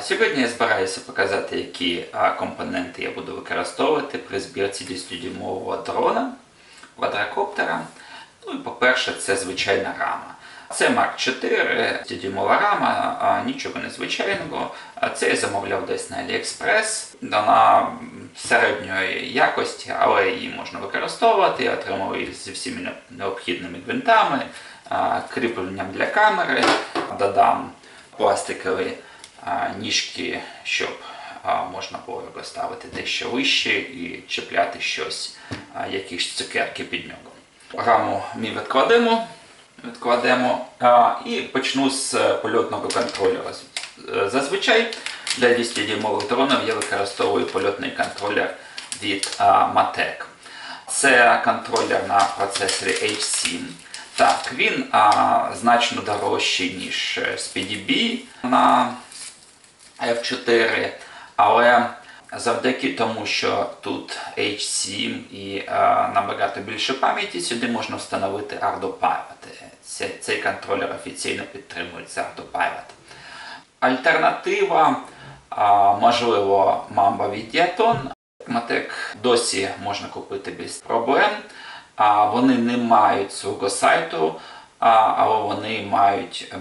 Сьогодні я збираюся показати, які компоненти я буду використовувати при збірці 10-дюймового дрона, квадрокоптера. Ну і по-перше, це звичайна рама. Це Mark 4, 10-дюймова рама, нічого незвичайного. Це я замовляв десь на AliExpress. Вона середньої якості, але її можна використовувати. Я отримав її зі всіми необхідними гвинтами, кріпленням для камери. Додам пластикові а, ніжки, щоб можна було його ставити дещо вище і чіпляти щось, якісь цукерки під нього. Раму ми відкладемо, відкладемо і почну з е, польотного контролера. Зазвичай для 10-дюймових дронів я використовую польотний контролер від а, Matek. Це контролер на процесорі H7. Так, він а, значно дорожчий, ніж е, SpeedyB на F4, але завдяки тому, що тут H7 і е, набагато більше пам'яті, сюди можна встановити ArduPilot. Це, цей контролер офіційно підтримується ArduPilot. Альтернатива, а, можливо, Mamba від Diaton. Matek досі можна купити без проблем. А, Вони не мають свого сайту, а, але вони мають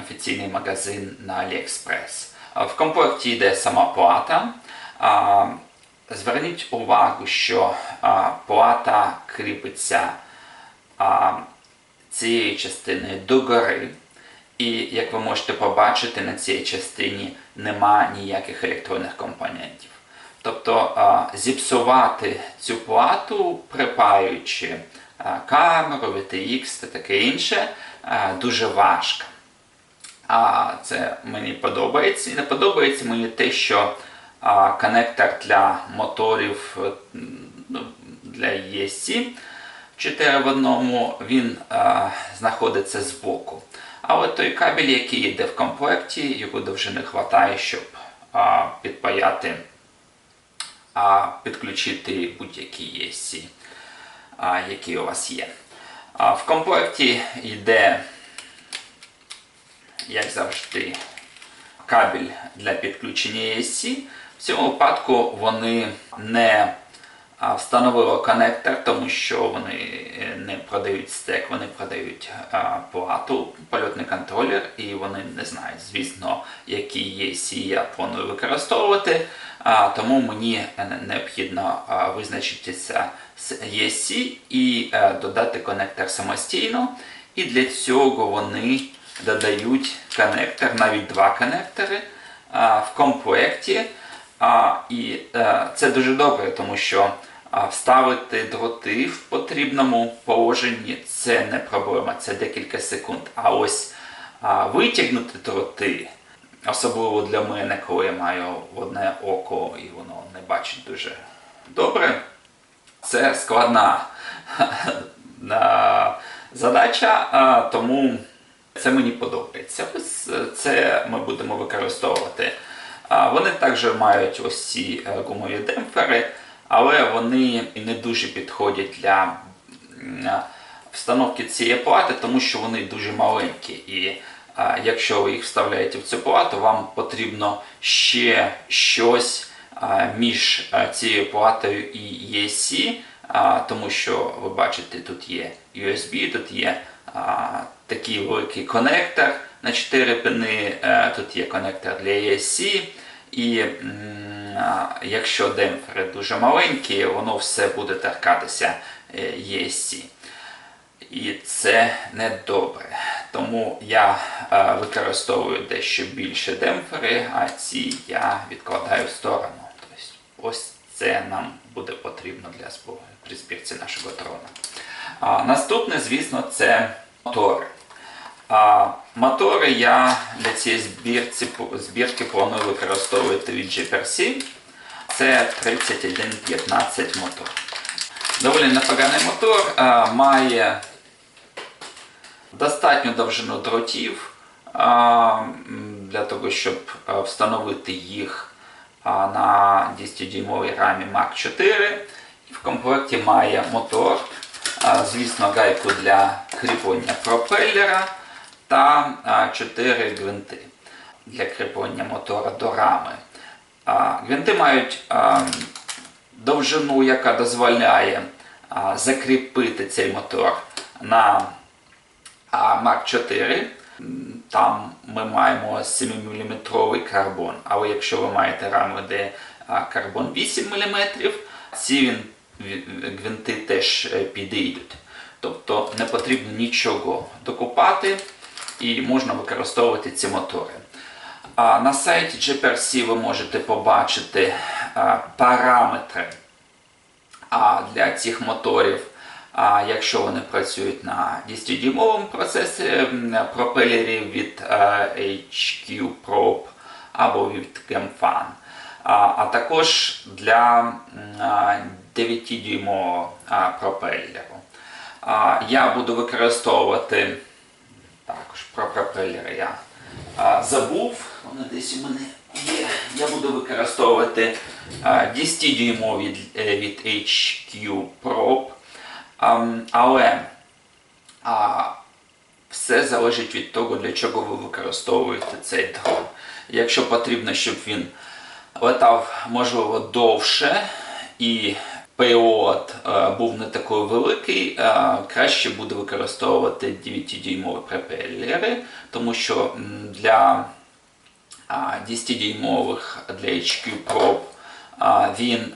офіційний магазин на AliExpress. В комплекті йде сама плата. Зверніть увагу, що плата кріпиться цією частиною догори. І як ви можете побачити, на цій частині нема ніяких електронних компонентів. Тобто зіпсувати цю плату, припаючи камеру, VTX та таке інше, дуже важко. А це мені подобається. І не подобається мені те, що а, коннектор для моторів е, ну, для ESC 4 в одному, він а, знаходиться збоку. Але той кабель, який йде в комплекті, його довжини вистачає, щоб а, підпаяти, а, підключити будь-які ESC, а, які у вас є. А, в комплекті йде як завжди, кабель для підключення ESC. В цьому випадку вони не встановили коннектор, тому що вони е, не продають стек, вони продають плату, польотний контролер, і вони не знають, звісно, які ESC я планую використовувати. Тому мені е, необхідно визначитися з ESC і е, додати коннектор самостійно. І для цього вони додають коннектор, навіть два коннектори в комплекті. І е, це дуже добре, тому що вставити дроти в потрібному положенні це не проблема, це декілька секунд. А ось витягнути дроти, особливо для мене, коли я маю одне око і воно не бачить дуже добре, це складна задача, тому це мені подобається. Ось е, це ми будемо використовувати. Вони також мають ось ці е, гумові демпфери, але вони не дуже підходять для встановки цієї плати, тому що вони дуже маленькі. І якщо ви їх вставляєте в цю плату, вам потрібно ще щось між цією платою і ESC, тому що ви бачите, тут є USB, тут є такий великий коннектор на 4 пини, е, тут є коннектор для ESC, і якщо демпфери дуже маленькі, воно все буде торкатися е, ESC. І це не добре. Тому я е, використовую дещо більше демпфери, а ці я відкладаю в сторону. Тобто ось це нам буде потрібно для збору при збірці нашого дрона. Наступне, звісно, це мотори. Мотори я для цієї збірці, збірки планую використовувати від GPRC. Це 3115 мотор. Доволі непоганий мотор, має достатню довжину дротів для того, щоб встановити їх на 10-дюймовій рамі Mach 4. І в комплекті має мотор, звісно, гайку для кріплення пропеллера та 4 гвинти. для кріплення мотора до рами. Гвинти мають довжину, яка дозволяє закріпити цей мотор на Mark 4 там ми маємо 7 мм карбон. Але якщо ви маєте раму, де карбон 8 мм, ці гвинти теж е, підійдуть. Тобто не потрібно нічого докупати і можна використовувати ці мотори. На сайті GPRC ви можете побачити параметри для цих моторів, якщо вони працюють на 10-дюймовому процесі пропелерів від HQ Probe або від Gemfan, а, також для 9-дюймового а, пропелеру. Я буду використовувати також про пропелери я а, забув, вони десь у мене є. Я буду використовувати а, 10-дюймові від, е, HQ Probe. Ам, але а, все залежить від того, для чого ви використовуєте цей дрон. Якщо потрібно, щоб він летав, можливо, довше і пейлот е, був не такий великий, е, краще буде використовувати 9-дюймові пропелери, тому що для 10-дюймових для HQ Probe а, він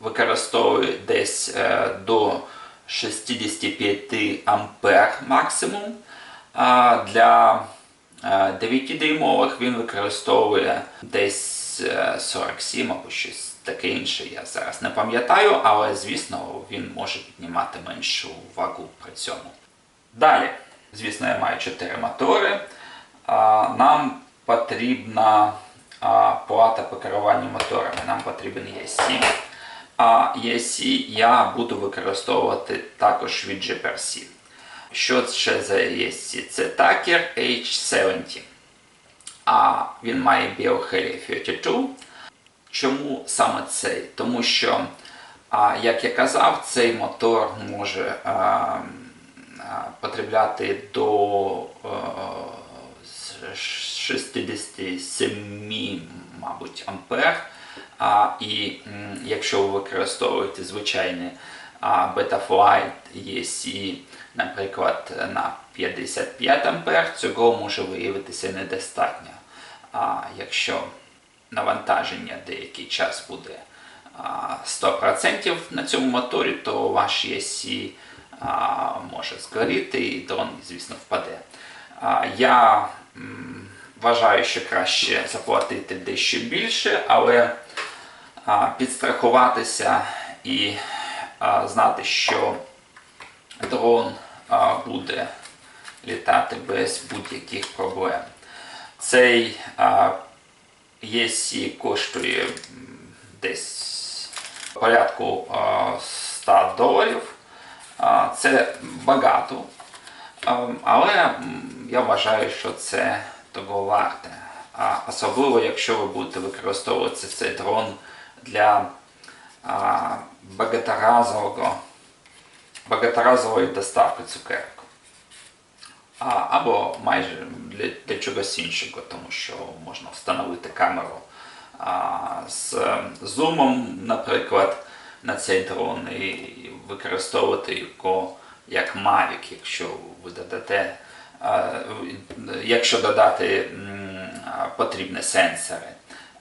використовує десь е, до 65 ампер максимум. Для 9-дюймових він використовує десь е, 47 або щось таке інше. Я зараз не пам'ятаю, але звісно він може піднімати меншу вагу при цьому. Далі, звісно, я маю 4 мотори. Нам потрібна плата по керуванню моторами. Нам потрібен ESC. А ESC я буду використовувати також від GPRC. Що ще за ESC? Це Tucker H70. А він має BioHeli 32. Чому саме цей? Тому що, як я казав, цей мотор може потребляти до 67, мабуть, ампер. І якщо ви використовуєте звичайний Betaflight ESC, наприклад, на 55 ампер, цього може виявитися недостатньо. А якщо навантаження деякий час буде 100% на цьому моторі, то ваш ESC може згоріти і дрон, звісно, впаде. Я вважаю, що краще заплатити дещо більше, але підстрахуватися і знати, що дрон буде літати без будь-яких проблем. Цей ESC коштує десь порядку 100 доларів. Це багато, але я вважаю, що це того варте. Особливо, якщо ви будете використовувати цей дрон для багаторазової доставки цукерок. А, або майже для, для чогось іншого, тому що можна встановити камеру а, з зумом, наприклад, на цей дрон і використовувати його як Mavic, якщо ви додате, а, якщо додати потрібні сенсори.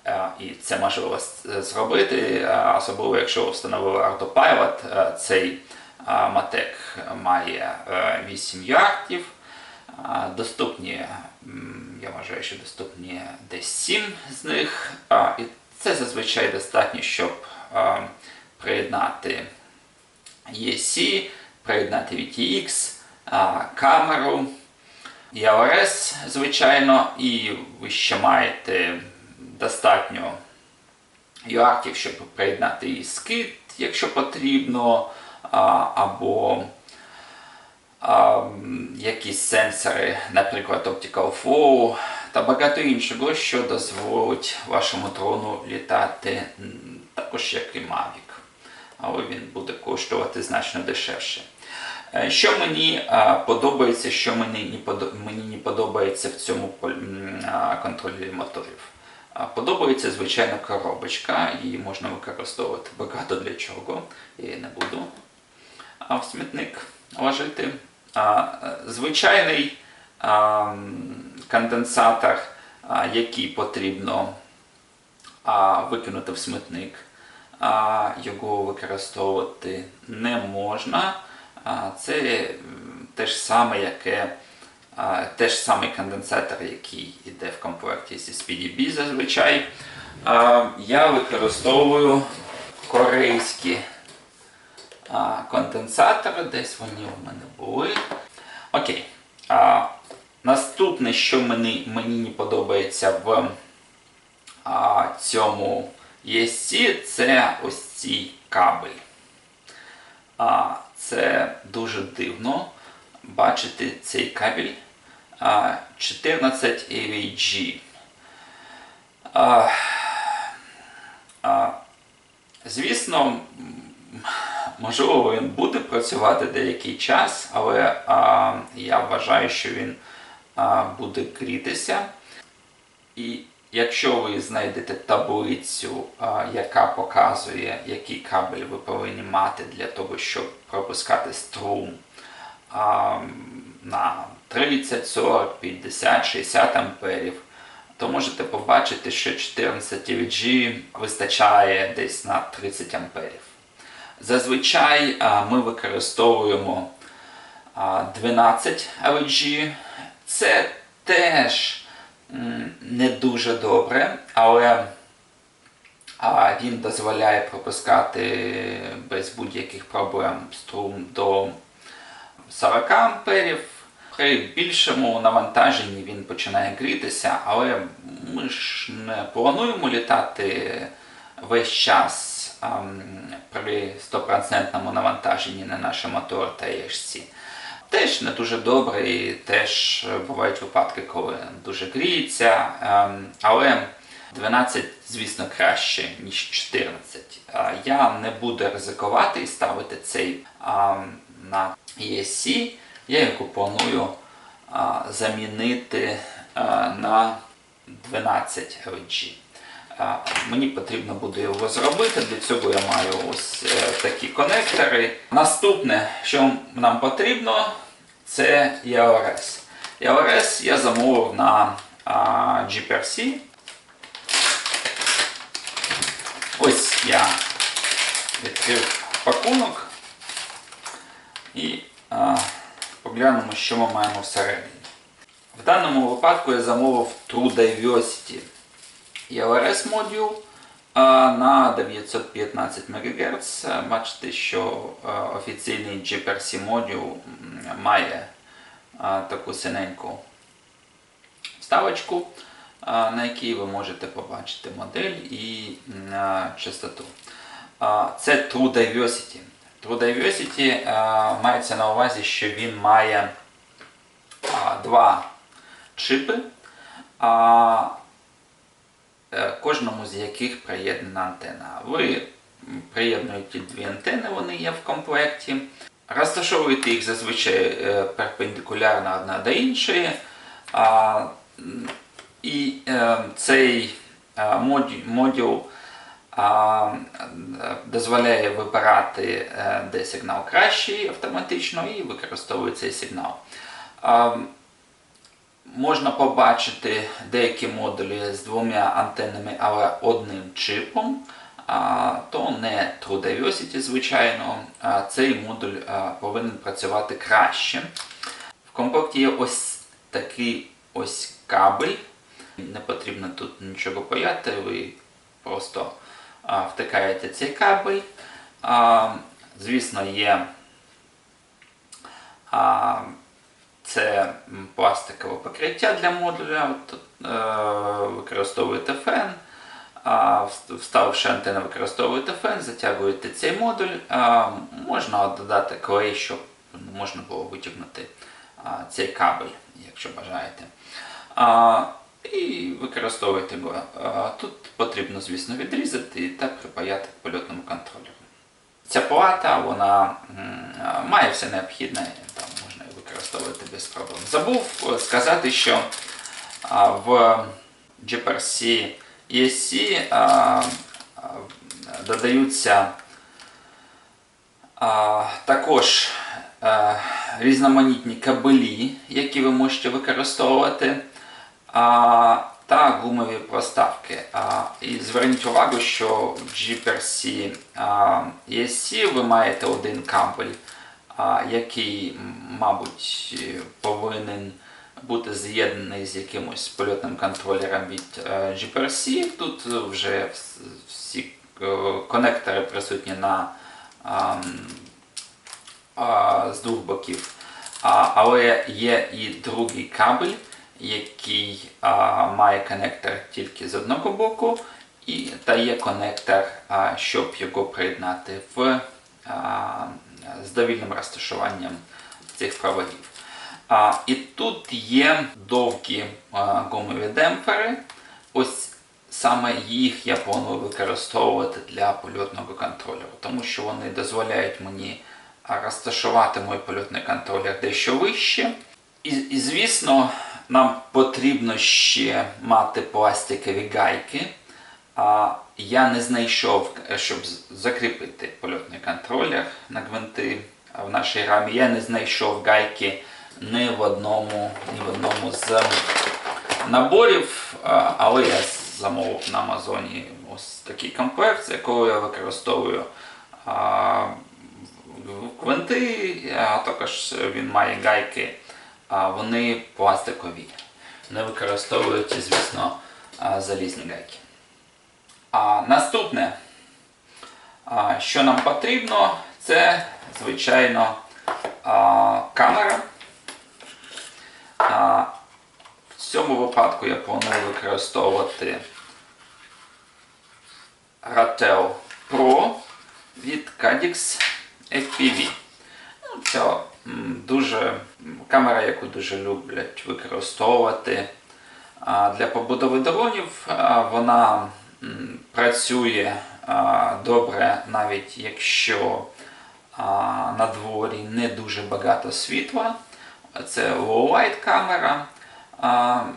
А, І це можливо зробити, а, особливо якщо ви встановили Autopilot, а, цей Matek має е, 8 ярдів. Доступні, я вважаю, що доступні десь 7 з них. І це зазвичай достатньо, щоб приєднати ESC, приєднати VTX, камеру, ELRS, звичайно, і ви ще маєте достатньо юартів, щоб приєднати і скид, якщо потрібно, або якісь сенсори, наприклад, Optical Flow та багато іншого, що дозволить вашому дрону літати також як і Mavic. Але він буде коштувати значно дешевше. Е, Що мені подобається, що мені не, подобається в цьому контролі моторів. Подобається, звичайно, коробочка, її можна використовувати багато для чого. Я її не буду в смітник ложити. Е, Звичайний конденсатор, який потрібно викинути в смітник, його використовувати не можна. Це те ж саме, яке те ж самий конденсатор, який йде в комплекті зі SPDB зазвичай. Я використовую корейські конденсатори, десь вони в мене були. Окей. А, наступне, що мені, мені не подобається в а, цьому ESC, це ось цей кабель. А, це дуже дивно бачити цей кабель а, 14 AVG. А, а, звісно, можливо, він буде працювати деякий час, але а, я вважаю, що він а, буде грітися. І якщо ви знайдете таблицю, а, яка показує, який кабель ви повинні мати для того, щоб пропускати струм а, на 30, 40, 50, 60 амперів, то можете побачити, що 14 VG вистачає десь на 30 амперів. Зазвичай ми використовуємо 12 LG. Це теж не дуже добре, але він дозволяє пропускати без будь-яких проблем струм до 40 амперів. При більшому навантаженні він починає грітися, але ми ж не плануємо літати весь час при 100% навантаженні на наш мотор та EHC. Теж не дуже добре, і теж бувають випадки, коли дуже гріється, ем, але 12, звісно, краще, ніж 14. Я не буду ризикувати і ставити цей на ESC. Я його планую замінити на 12 LG. Мені потрібно буде його зробити. Для цього я маю ось е, такі конектори. Наступне, що нам потрібно, це ELRS. ELRS я замовив на GPRC. Ось я відкрив пакунок і поглянемо, що ми маємо всередині. В даному випадку я замовив True Diversity ELRS модул на 915 МГц. Бачите, що офіційний GPRC модул має таку синеньку вставочку, на якій ви можете побачити модель і частоту. Це True Diversity. True Diversity мається на увазі, що він має два чипи, кожному з яких приєднана антена. Ви приєднуєте дві антени, вони є в комплекті. Розташовуєте їх зазвичай е, перпендикулярно одна до іншої. І е, цей е, модул е, дозволяє вибирати, е, де сигнал кращий автоматично і використовує цей сигнал. Можна побачити деякі модулі з двома антеннами, але одним чипом. То не True Diversity, звичайно, цей модуль повинен працювати краще. В комплекті є ось такий ось кабель. Не потрібно тут нічого паяти, ви просто втикаєте цей кабель. Звісно, є це пластикове покриття для модуля. Е, використовуєте фен. Вставивши антенну, використовуєте фен, затягуєте цей модуль. Можна додати клей, щоб можна було витягнути цей кабель, якщо бажаєте. І використовуєте його. Тут потрібно, звісно, відрізати та припаяти польотному контролеру. ця плата вона має все необхідне, там можна її використовувати без проблем. Забув е, сказати, що в GPRC ESC додаються також різноманітні кабелі, які ви можете використовувати, та гумові проставки. І зверніть увагу, що в GPRC ESC ви маєте один кабель, який, мабуть, повинен бути з'єднаний з якимось польотним контролером від е, GPRC. Тут вже всі е, конектори присутні на з двох боків. Але є і другий кабель, який має конектор тільки з одного боку, і та є конектор, щоб його приєднати в, з довільним розташуванням цих проводів. А, і тут є довгі гумові демпфери. Ось саме їх я планую використовувати для польотного контролеру, тому що вони дозволяють мені розташувати мій польотний контролер дещо вище. І, і звісно, нам потрібно ще мати пластикові гайки. А, я не знайшов, е, щоб закріпити польотний контролер на гвинти в нашій рамі. Я не знайшов гайки ні в одному, ні в одному з наборів, але я замовив на Амазоні ось такий комплект, з якого я використовую гвинти, а також він має гайки, вони пластикові. Не використовують, звісно, залізні гайки. А наступне, що нам потрібно, це, звичайно, камера. В цьому випадку я планую використовувати Ratel Pro від Cadix FPV. Ну, Це дуже камера, яку дуже люблять використовувати для побудови дронів. Вона працює добре, навіть якщо на дворі не дуже багато світла. Це low-light камера.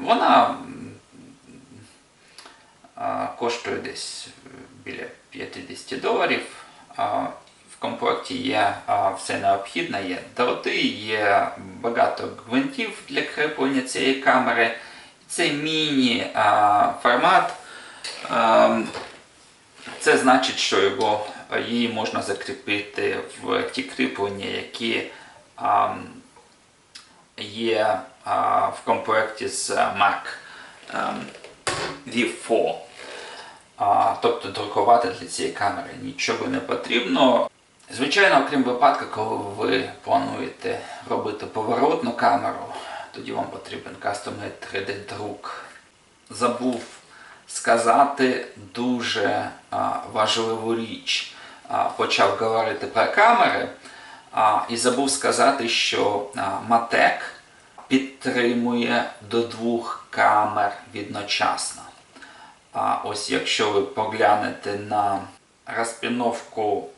Вона коштує десь біля 50 доларів. В комплекті є все необхідне, є дроти, є багато гвинтів для кріплення цієї камери. Це міні-формат. Це значить, що його, її можна закріпити в ті кріплення, які є в комплекті з Mac ем, V4. Тобто друкувати для цієї камери нічого не потрібно. Звичайно, окрім випадку, коли ви плануєте робити поворотну камеру, тоді вам потрібен кастомний 3D-друк. Забув сказати дуже важливу річ. Почав говорити про камери і забув сказати, що Matek підтримує до двох камер відночасно. А ось якщо ви поглянете на розпіновку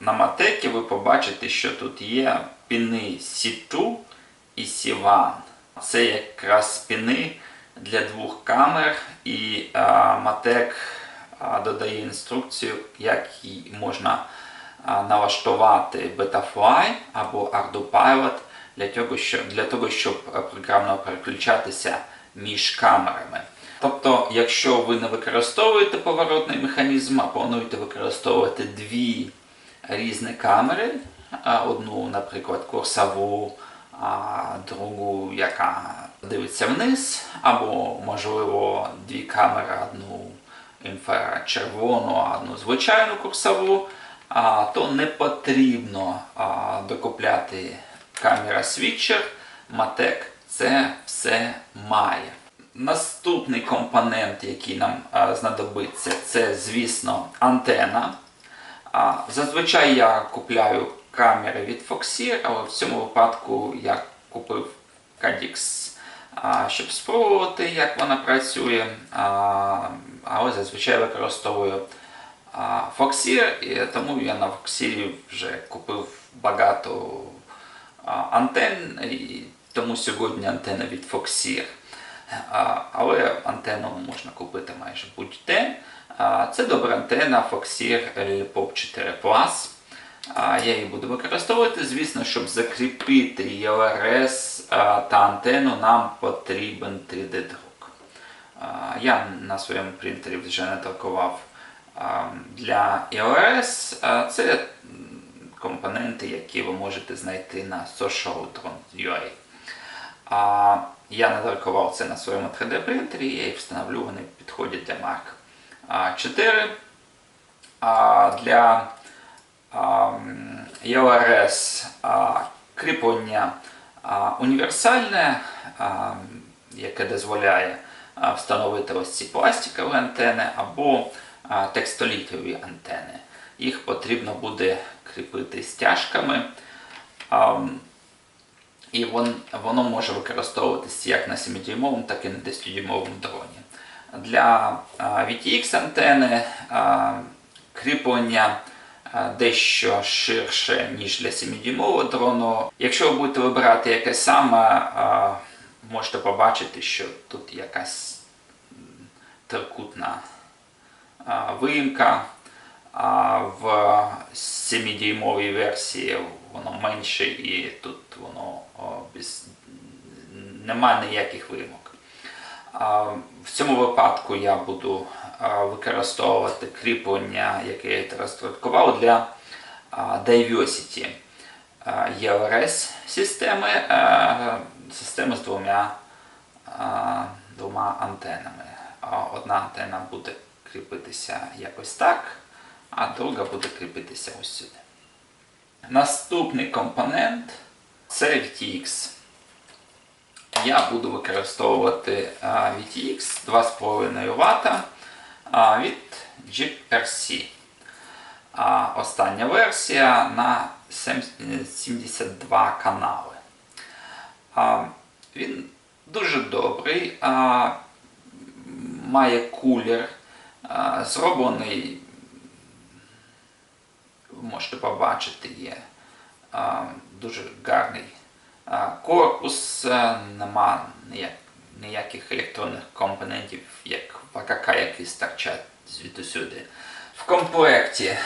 на матекі, ви побачите, що тут є піни C2 і C1. Це якраз піни для двох камер, і Матек додає інструкцію, як її можна налаштувати Betafly або ArduPilot для того, щоб, для того, щоб е, програмно переключатися між камерами. Тобто, якщо ви не використовуєте поворотний механізм, а плануєте використовувати дві різні камери, одну, наприклад, курсову, а другу, яка дивиться вниз, або, можливо, дві камери, одну інфрачервону, а одну звичайну курсову, то не потрібно докупляти камера світчер. Матек це все має. Наступний компонент, який нам знадобиться, це, звісно, антена. Зазвичай я купляю камери від Foxeer, але в цьому випадку я купив Cadix, щоб спробувати, як вона працює. Але зазвичай використовую Foxeer, тому я на Foxeer вже купив багато а, антенн, і тому сьогодні антенна від Foxeer. Але антенну можна купити майже будь-де. Це добра антенна Foxeer Pop 4 Plus. А, Я її буду використовувати. Звісно, щоб закріпити ELRS та антенну, нам потрібен 3D-друк. Я на своєму принтері вже надрукував для. А, Це компоненти, які ви можете знайти на socialdron.ua. Я надрукував це на своєму 3D принтері, я їх встановлю, вони підходять для Mark 4. Для а, кріплення універсальне, яке дозволяє встановити ось ці пластикові антени або текстолітові антени. Їх потрібно буде кріпити стяжками. І воно може використовуватися як на 7-дюймовому, так і на 10-дюймовому дроні. Для VTX антени кріплення дещо ширше, ніж для 7-дюймового дрону. Якщо ви будете вибирати яке саме, можете побачити, що тут якась трикутна а, виїмка. А в 7-дюймовій версії воно менше і тут воно без, немає ніяких вимог. В цьому випадку я буду використовувати кріплення, яке я роздрукував для Diversity а, ELRS системи, системи з двома, двома антенами. Одна антенна буде кріпитися якось так, а друга буде кріпитися ось сюди. Наступний компонент це VTX. Я буду використовувати VTX 2,5 Вт від GPRC. Остання версія на 72 канали. Він дуже добрий, має кулер, зроблений можете побачити, є дуже гарний корпус, а, нема ніяк, ніяких електронних компонентів, як в АКК, які стирчать звідусюди. В комплекті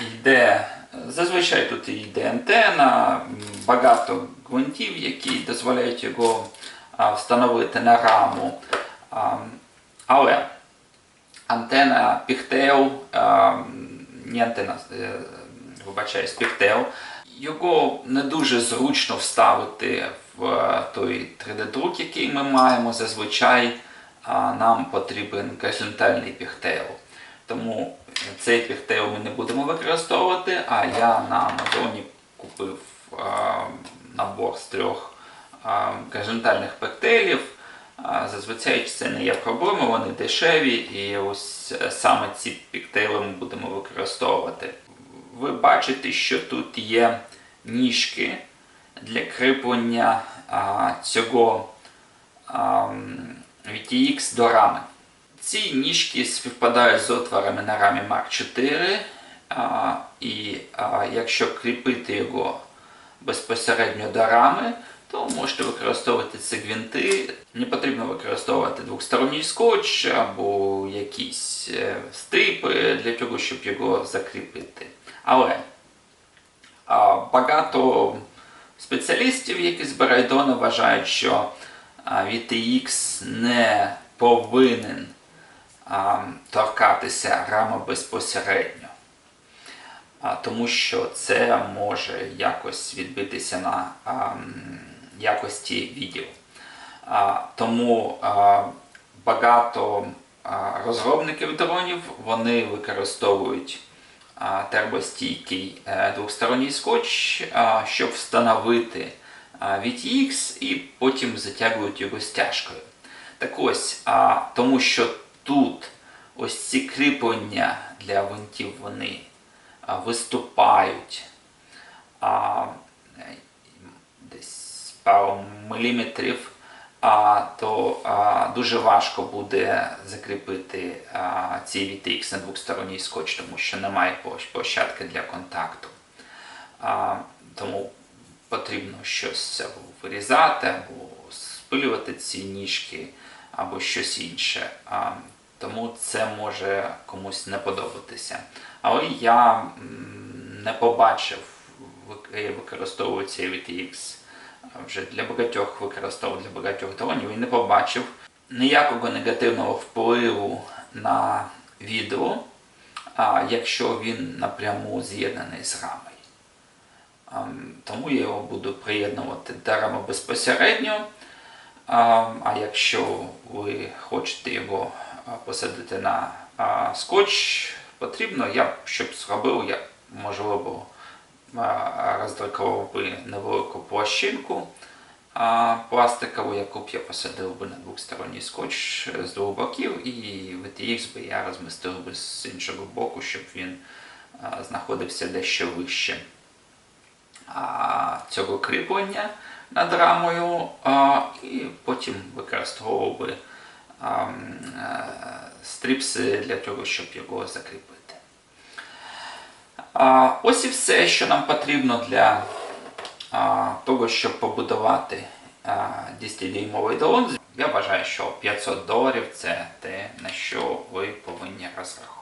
йде, зазвичай тут йде антена, багато гвинтів, які дозволяють його встановити на раму. Але антена а, не антена, е, вибачаюсь, Pigtail, його не дуже зручно вставити той 3D-друк, який ми маємо. Зазвичай нам потрібен горизонтальний Pigtail. Тому цей Pigtail ми не будемо використовувати, а я на Амазоні купив набор з трьох горизонтальних пектейлів. Зазвичай це не є проблема, вони дешеві, і ось е, саме ці піктейли ми будемо використовувати. Ви бачите, що тут є ніжки для кріплення а, цього а, VTX до рами. Ці ніжки співпадають з отворами на рамі Mark 4, а, і а, якщо кріпити його безпосередньо до рами, то можете використовувати ці гвинти. Не потрібно використовувати двосторонній скотч або якісь е, стріпи для того, щоб його закріпити. Але а, багато спеціалістів, які збирають дрони, вважають, що VTX не повинен торкатися рами безпосередньо. Тому що це може якось відбитися на якості відео. Тому багато розробників дронів вони використовують термостійкий е, двосторонній скотч, щоб встановити VTX і потім затягують його стяжкою. Так ось, тому що тут ось ці кріплення для винтів вони виступають десь пару міліметрів то дуже важко буде закріпити цей VTX на двосторонній скотч, тому що немає площадки для контакту. Тому потрібно щось або вирізати, або спилювати ці ніжки, або щось інше. Тому це може комусь не подобатися. Але я не побачив, як використовується VTX вже для багатьох використовував для багатьох дронів і не побачив ніякого негативного впливу на відео, а, якщо він напряму з'єднаний з рамою. Тому я його буду приєднувати до рами безпосередньо. А, а якщо ви хочете його посадити на скотч, потрібно, я щоб зробив, я можливо а, роздрукував би невелику площинку пластикову, яку б я посадив би на двосторонній скотч з двох боків, і VTX би я розмістив би з іншого боку, щоб він знаходився дещо вище цього кріплення над рамою, і потім використовував би е, стріпси для того, щоб його закріпити. Ось і все, що нам потрібно для того, щоб побудувати 10-дюймовий долон. Я вважаю, що 500 доларів це те, на що ви повинні розраховувати.